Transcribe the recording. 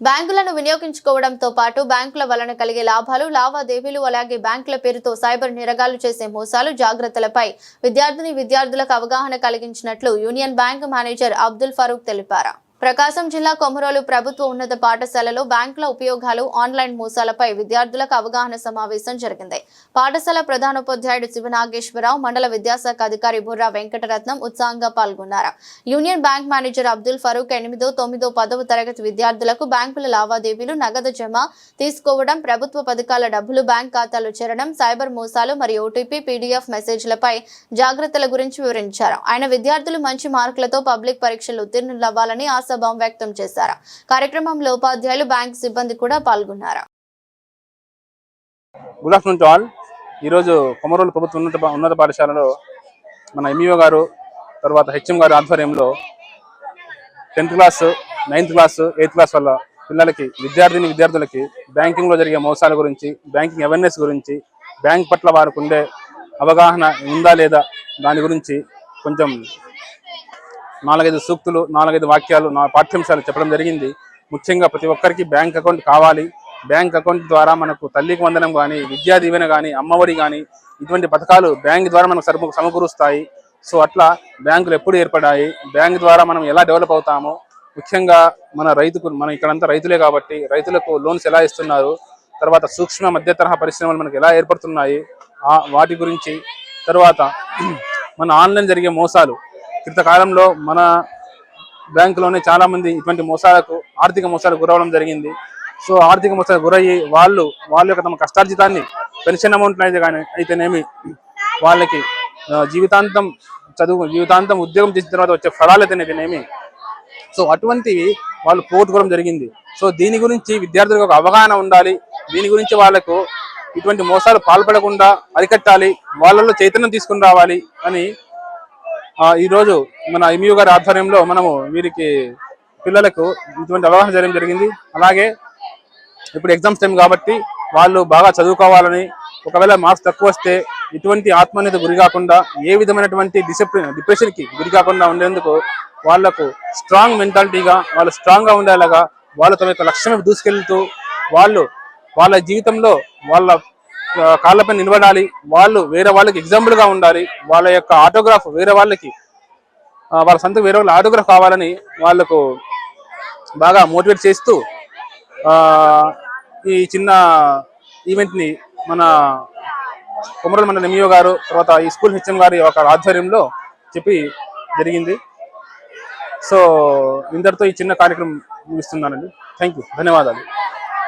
బ్యాంకులను వినియోగించుకోవడంతో పాటు బ్యాంకుల వలన కలిగే లాభాలు లావాదేవీలు అలాగే బ్యాంకుల పేరుతో సైబర్ నిరగాలు చేసే మోసాలు జాగ్రత్తలపై విద్యార్థిని విద్యార్థులకు అవగాహన కలిగించినట్లు union bank manager Abdul Farooq తెలిపారు. ప్రకాశం జిల్లా కొమరోలు ప్రభుత్వ ఉన్నత పాఠశాలలో బ్యాంకుల ఉపయోగాలు ఆన్లైన్ మోసాలపై విద్యార్థులకు అవగాహన సమావేశం జరిగింది. పాఠశాల ప్రధానోపాధ్యాయుడు శివనాగేశ్వరరావు మండల విద్యాశాఖ అధికారి బుర్రా వెంకటరత్నం ఉత్సాహంగా పాల్గొన్నారు. Union bank manager Abdul Farooq ఎనిమిదో తొమ్మిదో పదవ తరగతి విద్యార్థులకు బ్యాంకుల లావాదేవీలు నగదు జమ తీసుకోవడం ప్రభుత్వ పథకాల డబ్బులు బ్యాంక్ ఖాతాలు చేరడం సైబర్ మోసాలు మరియు ఓటీపీ పీడీఎఫ్ మెసేజ్లపై జాగ్రత్తల గురించి వివరించారు. ఆయన విద్యార్థులు మంచి మార్కులతో పబ్లిక్ పరీక్షలు ఉత్తీర్ణులవ్వాలని ఆశాభావం వ్యక్తం చేశారు. కార్యక్రమంలో ఉపాధ్యాయులు బ్యాంక్ సిబ్బంది కూడా పాల్గొన్నారు. గుడ్ ఆఫ్టర్నూన్ టు ఆల్ ఈరోజు కొమరోలు ప్రభుత్వ ఉన్నత ఉన్నత పాఠశాలలో మన ఎంఈఓ గారు తర్వాత హెచ్ఎం గారు ఆధ్వర్యంలో tenth class ninth class eighth class వల్ల పిల్లలకి విద్యార్థిని విద్యార్థులకి బ్యాంకింగ్లో జరిగే మోసాల గురించి బ్యాంకింగ్ అవేర్నెస్ గురించి బ్యాంక్ పట్ల వారికి ఉండే అవగాహన ఉందా లేదా దాని గురించి కొంచెం నాలుగైదు సూక్తులు నాలుగైదు వాక్యాలు నా పాఠ్యాంశాలు చెప్పడం జరిగింది. ముఖ్యంగా ప్రతి ఒక్కరికి బ్యాంక్ అకౌంట్ కావాలి. బ్యాంక్ అకౌంట్ ద్వారా మనకు తల్లికి వందనం కానీ విద్యా దీవెన కానీ అమ్మఒడి కానీ ఇటువంటి పథకాలు బ్యాంక్ ద్వారా మనకు సరుకు సమకూరుస్తాయి. సో అట్లా బ్యాంకులు ఎప్పుడు ఏర్పడాయి? బ్యాంక్ ద్వారా మనం ఎలా డెవలప్ అవుతామో? ముఖ్యంగా మన రైతుకు మనం ఇక్కడంతా రైతులే కాబట్టి రైతులకు లోన్స్ ఎలా ఇస్తున్నారు? తర్వాత సూక్ష్మ మధ్య తరహా పరిశ్రమలు మనకు ఎలా ఏర్పడుతున్నాయి? ఆ వాటి గురించి తర్వాత మన ఆన్లైన్ జరిగే మోసాలు క్రితకాలంలో మన బ్యాంకులోనే చాలా మంది ఇటువంటి మోసాలకు ఆర్థిక మోసాలకు గురవడం జరిగింది. సో ఆర్థిక మోసాలకు గురయ్యి వాళ్ళు వాళ్ళ యొక్క తమ కష్టార్జితాన్ని పెన్షన్ అమౌంట్ అయితే కానీ అయితేనేమి వాళ్ళకి జీవితాంతం చదువు జీవితాంతం ఉద్యోగం చేసిన తర్వాత వచ్చే ఫలాలు అయితేనేమి. సో అటువంటివి వాళ్ళు పోగొట్టుకోవడం జరిగింది. సో దీని గురించి విద్యార్థులకు ఒక అవగాహన ఉండాలి. దీని గురించి వాళ్ళకు ఇటువంటి మోసాలు పాల్పడకుండా అరికట్టాలి. వాళ్ళలో చైతన్యం తీసుకుని రావాలి అని ఈరోజు మన ఎంయూ గారి ఆధ్వర్యంలో మనము వీరికి పిల్లలకు ఇటువంటి అవగాహన చేయడం జరిగింది. అలాగే ఇప్పుడు ఎగ్జామ్స్ టైం కాబట్టి వాళ్ళు బాగా చదువుకోవాలని ఒకవేళ మార్క్స్ తక్కువ వస్తే ఇటువంటి ఆత్మహత్య గురి కాకుండా ఏ విధమైనటువంటి డిసిప్లిన్ డిప్రెషన్కి గురి కాకుండా ఉండేందుకు వాళ్ళకు స్ట్రాంగ్ మెంటాలిటీగా వాళ్ళు స్ట్రాంగ్గా ఉండేలాగా వాళ్ళు తమ యొక్క లక్ష్యం దూసుకెళ్తూ వాళ్ళు వాళ్ళ జీవితంలో వాళ్ళ కాళ్ళపై నిలబడాలి. వాళ్ళు వేరే వాళ్ళకి ఎగ్జాంపుల్గా ఉండాలి. వాళ్ళ యొక్క ఆటోగ్రాఫ్ వేరే వాళ్ళకి వాళ్ళ సొంత వేరే వాళ్ళ ఆటోగ్రాఫ్ కావాలని వాళ్ళకు బాగా మోటివేట్ చేస్తూ ఆ, ఈ చిన్న ఈవెంట్ని మన కుమరల్ మండలి ఎంఈఓ గారు తర్వాత ఈ స్కూల్ హెచ్ఎం గారి ఒక ఆధ్వర్యంలో చెప్పి జరిగింది. సో ఇందరితో ఈ చిన్న కార్యక్రమం ముగిస్తున్నానండి. థ్యాంక్ యూ ధన్యవాదాలు.